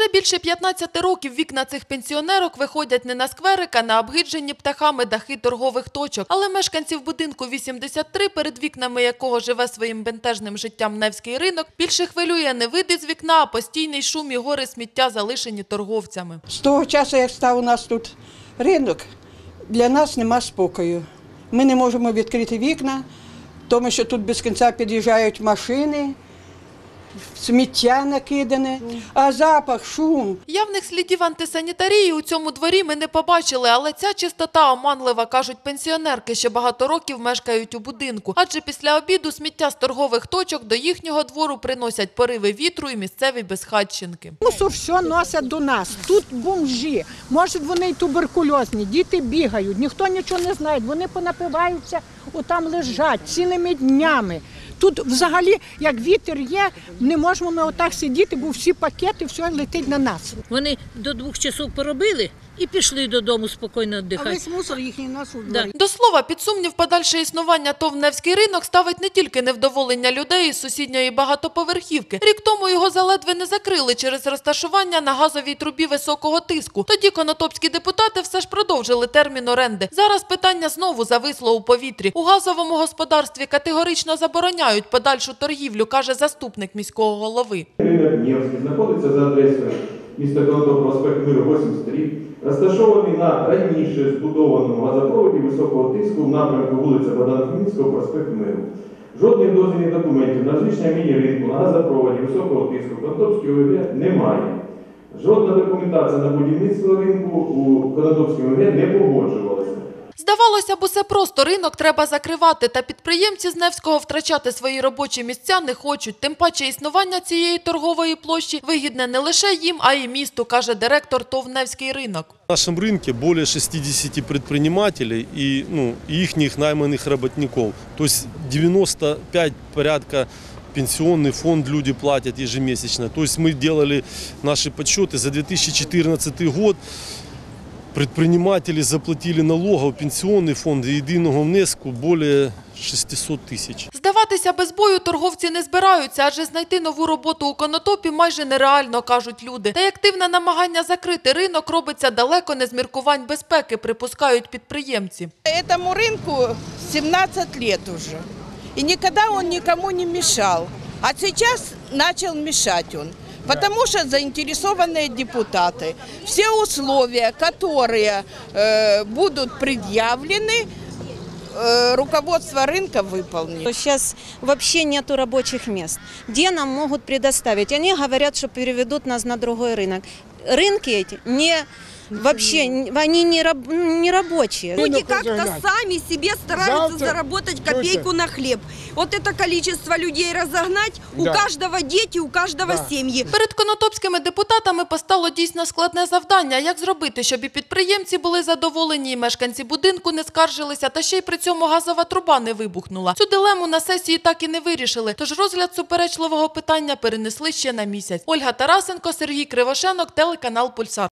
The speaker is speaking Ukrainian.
Уже більше 15 років вікна цих пенсіонерок виходять не на скверик, а на обгиджені птахами дахи торгових точок. Але мешканців будинку 83, перед вікнами якого живе своїм бентежним життям Невський ринок, більше хвилює не види з вікна, а постійний шум і гори сміття, залишені торговцями. З того часу, як став у нас тут ринок, для нас нема спокою. Ми не можемо відкрити вікна, тому що тут без кінця під'їжджають машини, сміття накидане, а запах, шум. Явних слідів антисанітарії у цьому дворі ми не побачили, але ця чистота оманлива, кажуть пенсіонерки, що багато років мешкають у будинку. Адже після обіду сміття з торгових точок до їхнього двору приносять пориви вітру і місцеві безхатченки. Мусор все носять до нас. Тут бомжі. Може, вони й туберкульозні, діти бігають, ніхто нічого не знає. Вони понапиваються, отам лежать цілими днями. Тут взагалі, як вітер є, не можемо ми отак сидіти, бо всі пакети, все летить на нас. Вони до двох часов поробили і пішли додому спокійно віддихати. мусор їхній нас у Да. До слова, під сумнів подальше існування ТОВ «Невський ринок ставить не тільки невдоволення людей із сусідньої багатоповерхівки. Рік тому його заледве не закрили через розташування на газовій трубі високого тиску. Тоді конотопські депутати все ж продовжили термін оренди. Зараз питання знову зависло у повітрі. У газовому господарстві категорично забороняють подальшу торгівлю, каже заступник міського голови. Ринок Невський знаходиться за адресою міста Конотоп, проспект Миру 83, розташований на раніше збудованому газопроводі високого тиску в напрямку вулиця Богдана Хмельницького, проспект Миру. Жодних дозвільних документів на розміщення міні-ринку на газопроводі високого тиску в Конотопській немає. Жодна документація на будівництво ринку у Конотопській ОВГ не погоджувалася. Здавалося б, усе просто ринок треба закривати, та підприємці з Невського втрачати свої робочі місця не хочуть. Тим паче існування цієї торгової площі вигідне не лише їм, а й місту, каже директор ТОВ «Невський ринок. В нашем рынке более 60 предпринимателей и, ну, и их найманных работников. То есть 95 порядка пенсионный фонд люди платят ежемесячно. То есть мы делали наши подсчеты за 2014 год. Предприниматели заплатили налогов, пенсионный фонд и единого внеску более 600 тысяч. Здаватися без бою торговці не збираються, адже знайти нову роботу у Конотопі майже нереально, кажуть люди. Та й активне намагання закрити ринок робиться далеко не з міркувань безпеки, припускають підприємці. Этому рынку 17 лет уже. И никогда он никому не мешал. А сейчас начал мешать он. Потому что заинтересованные депутаты. Все условия, которые э, будут предъявлены, э, руководство рынка выполнит. Сейчас вообще нету рабочих мест. Где нам могут предоставить? Они говорят, что переведут нас на другой рынок. Рынки эти не вообще н- они не, раб- не рабочие. Люди как-то сами себе стараются заработать копейку на хлеб. Вот это количество людей разогнать, у каждого дети, у каждого семьи. Перед конотопськими депутатами постало дійсно складне завдання. Як зробити, щоб і підприємці були задоволені, і мешканці будинку не скаржилися, та ще й при цьому газова труба не вибухнула. Цю дилему на сесії так і не вирішили. Тож розгляд суперечливого питання перенесли ще на місяць. Ольга Тарасенко, Сергій Кривошенок, телеканал Пульсар.